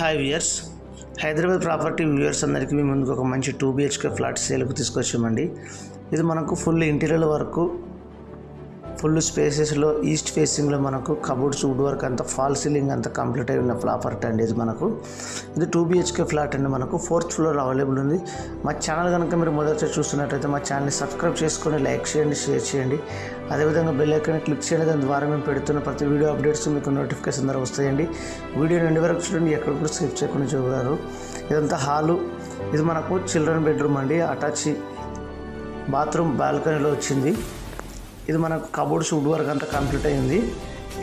Hi viewers Hyderabad property viewers అందరికీ మీ ముందుకు ఒక మంచి టూ బిహెచ్కే ఫ్లాట్ సేల్కు తీసుకొచ్చామండి. ఇది మనకు ఫుల్ ఇంటీరియర్ వరకు ఫుల్ స్పేసెస్లో ఈస్ట్ ఫేసింగ్లో మనకు కబోర్డ్స్ వుడ్ వర్క్ అంతా ఫాల్ సీలింగ్ అంతా కంప్లీట్ అయి ఉన్న ప్రాపర్టీ అండి ఇది మనకు. ఇది టూ బిహెచ్కే ఫ్లాట్ అండి మనకు. ఫోర్త్ ఫ్లోర్ అవైలబుల్ ఉంది. మా ఛానల్ కనుక మీరు మొదట చూస్తున్నట్టయితే మా ఛానల్ని సబ్స్క్రైబ్ చేసుకొని లైక్ చేయండి షేర్ చేయండి. అదేవిధంగా బెల్ ఐకాన్ క్లిక్ చేయండి. దాని ద్వారా మేము పెడుతున్న ప్రతి వీడియో అప్డేట్స్ మీకు నోటిఫికేషన్ ద్వారా వస్తాయండి. వీడియో నుండి వరకు చూడండి. ఎక్కడ కూడా స్కిప్ చేయకుండా చూడగలరు ఇదంతా హాలు. ఇది మనకు చిల్డ్రన్ బెడ్రూమ్ అండి. అటాచ్ బాత్రూమ్ బాల్కనీలో వచ్చింది. ఇది మనకు కబోర్డ్స్ వుడ్ వర్క్ అంతా కంప్లీట్ అయింది.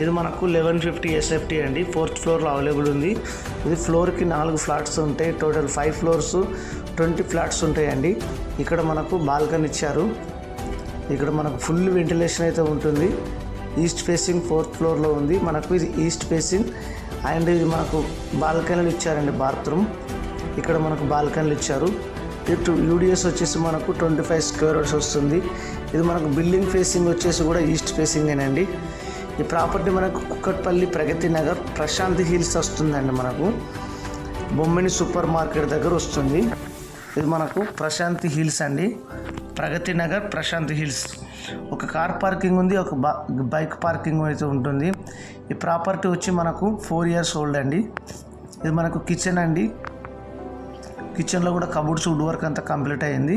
ఇది మనకు లెవెన్ ఫిఫ్టీ ఎస్ఎఫ్టీ అండి. ఫోర్త్ ఫ్లోర్లో అవైలబుల్ ఉంది. ఇది ఫ్లోర్కి నాలుగు ఫ్లాట్స్ ఉంటాయి. Total five floors twenty flats ఉంటాయండి. ఇక్కడ మనకు బాల్కనీ ఇచ్చారు. ఇక్కడ మనకు ఫుల్ వెంటిలేషన్ అయితే ఉంటుంది. ఈస్ట్ ఫేసింగ్ ఫోర్త్ ఫ్లోర్లో ఉంది. మనకు ఇది ఈస్ట్ ఫేసింగ్ అండ్ ఇది మనకు బాల్కనీలు ఇచ్చారండి బాత్రూమ్ ఇక్కడ మనకు బాల్కనీలు ఇచ్చారు. ఇటు యూడిఎస్ వచ్చేసి మనకు ట్వంటీ ఫైవ్ స్క్వేర్ యార్డ్స్ వస్తుంది. ఇది మనకు బిల్డింగ్ ఫేసింగ్ వచ్చేసి కూడా ఈస్ట్ ఫేసింగేనండి ఈ ప్రాపర్టీ మనకు కుక్కట్పల్లి ప్రగతి నగర్ ప్రశాంతి హిల్స్ వస్తుందండి మనకు. బొమ్మిని సూపర్ మార్కెట్ దగ్గర వస్తుంది. ఇది మనకు ప్రశాంతి హిల్స్ అండి. ప్రగతి నగర్ ప్రశాంతి హిల్స్. ఒక కార్ పార్కింగ్ ఉంది ఒక బైక్ పార్కింగ్ అయితే ఉంటుంది. ఈ ప్రాపర్టీ వచ్చి మనకు ఫోర్ ఇయర్స్ ఓల్డ్ అండి. ఇది మనకు కిచెన్ అండి. కిచెన్లో కూడా కబోర్డ్స్ వుడ్ వర్క్ అంతా కంప్లీట్ అయ్యింది.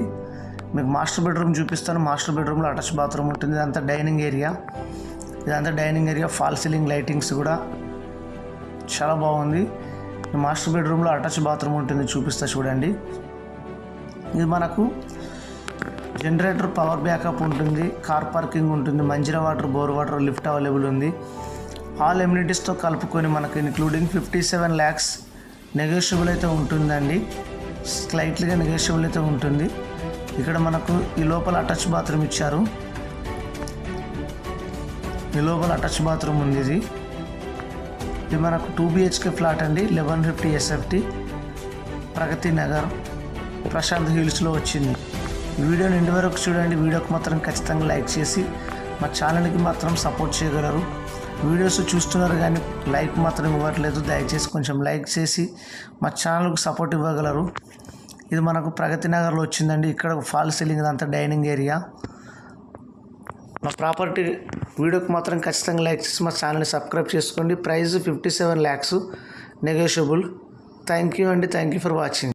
మీకు మాస్టర్ బెడ్రూమ్ చూపిస్తాను. మాస్టర్ బెడ్రూమ్లో అటాచ్ బాత్రూమ్ ఉంటుంది. ఇదంతా డైనింగ్ ఏరియా. ఇదంతా dining area. False ceiling lightings కూడా చాలా బాగుంది. మాస్టర్ బెడ్రూమ్లో అటాచ్ బాత్రూమ్ ఉంటుంది. చూపిస్తా చూడండి. ఇది మనకు జనరేటర్ పవర్ బ్యాకప్ ఉంటుంది. కార్ పార్కింగ్ ఉంటుంది. Manjeera water bore water lift available ఉంది. ఆల్ ఎమ్యూనిటీస్తో కలుపుకొని మనకు including fifty seven lakhs negotiable అయితే ఉంటుందండి. స్లైట్లీగా నెగోషియబుల్ అయితే ఉంటుంది. ఇక్కడ మనకు ఈ లోపల అటాచ్ బాత్రూమ్ ఇచ్చారు. ఈ లోపల అటాచ్ బాత్రూమ్ ఉంది ఇది. ఇది మనకు టూ బిహెచ్కే ఫ్లాట్ అండి. Eleven fifty SFT. Pragathi Nagar Prashanth హిల్స్లో వచ్చింది. వీడియోని ఇంటి వరకు చూడండి. వీడియోకి మాత్రం ఖచ్చితంగా లైక్ చేసి మా ఛానల్కి మాత్రం సపోర్ట్ చేయగలరు. వీడియోస్ చూస్తున్నారు కానీ లైక్ మాత్రం ఇవ్వట్లేదు. దయచేసి కొంచెం లైక్ చేసి మా ఛానల్కి సపోర్ట్ ఇవ్వగలరు. ఇది మనకు ప్రగతి నగర్లో వచ్చిందండి. ఇక్కడ ఫాల్ సీలింగ్ అంతా డైనింగ్ ఏరియా. మా ప్రాపర్టీ వీడియోకి మాత్రం ఖచ్చితంగా లైక్ చేసి మా ఛానల్ని సబ్స్క్రైబ్ చేసుకోండి. Price fifty seven lakhs. Negotiable. Thank you అండి. Thank you for watching.